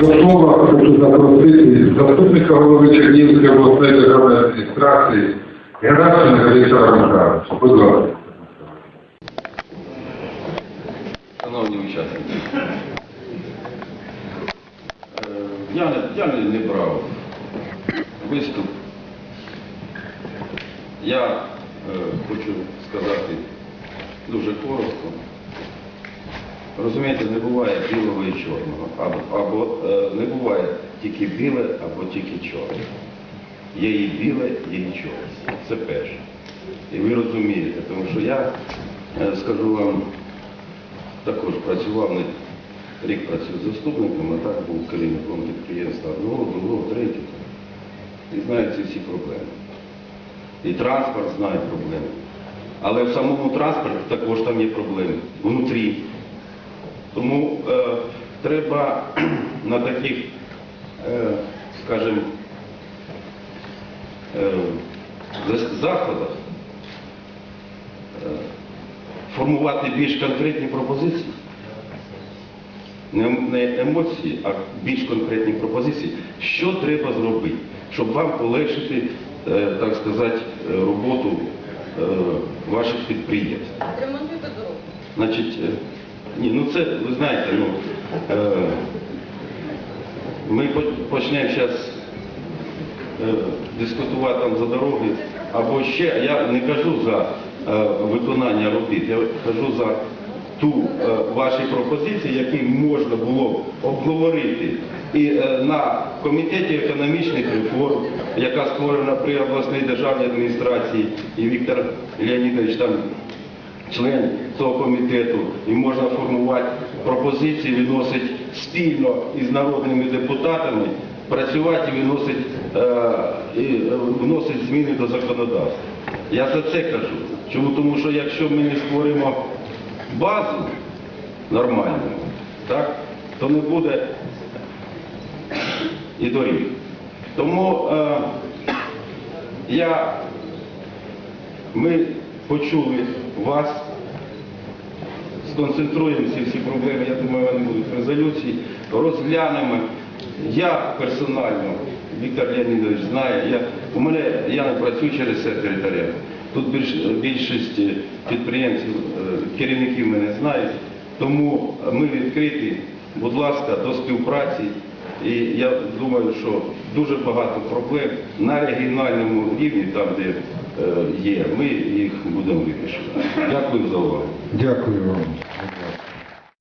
До слова хочу запросити заступника голови Чернігівської обласної державної адміністрації Герасимова Віктора Михайловича. Будь ласка. Шановні учасники, е, я, я не, не брав виступ. Я е, хочу сказати дуже коротко. Розумієте, не буває білого і чорного. Або, або е, не буває тільки біле, або тільки чорне. Є і біле, є і чорне. Це перше. І ви розумієте, тому що я е, скажу вам, також працював не рік працюю заступником, а так був керівником підприємства одного, другого, третього. І знаю ці всі проблеми. І транспорт знає проблеми. Але в самому транспорті також там є проблеми. Внутрі. Тому е, треба на таких, е, скажімо, е, заходах е, формувати більш конкретні пропозиції. Не, не емоції, а більш конкретні пропозиції, що треба зробити, щоб вам полегшити, е, так сказати, е, роботу е, ваших підприємств. Ремонтуйте дорогу. Значить, ні, ну це, ви знаєте, ну, е, ми почнемо зараз дискутувати там за дороги, або ще, я не кажу за е, виконання робіт, я кажу за ту е, ваші пропозиції, які можна було обговорити і е, на комітеті економічних реформ, яка створена при обласній державній адміністрації, і Віктор Леонідович там член цього комітету і можна формувати пропозиції, виносить спільно із народними депутатами, працювати і виносить, е, і е, вносить зміни до законодавства. Я за це кажу. Чому? Тому що якщо ми не створимо базу нормальну, так, то не буде і доріг. Тому е, я ми почули вас, сконцентруємо ці всі проблеми, я думаю, вони будуть в резолюції, розглянемо. Я персонально, Віктор Леонідович знає, я, у мене, я не працюю через секретаря. Тут більш, більшість підприємців, е, керівників мене знають, тому ми відкриті, будь ласка, до співпраці. І я думаю, що дуже багато проблем на регіональному рівні, там де е, є, ми їх будемо вирішувати. Дякую за увагу. Дякую вам.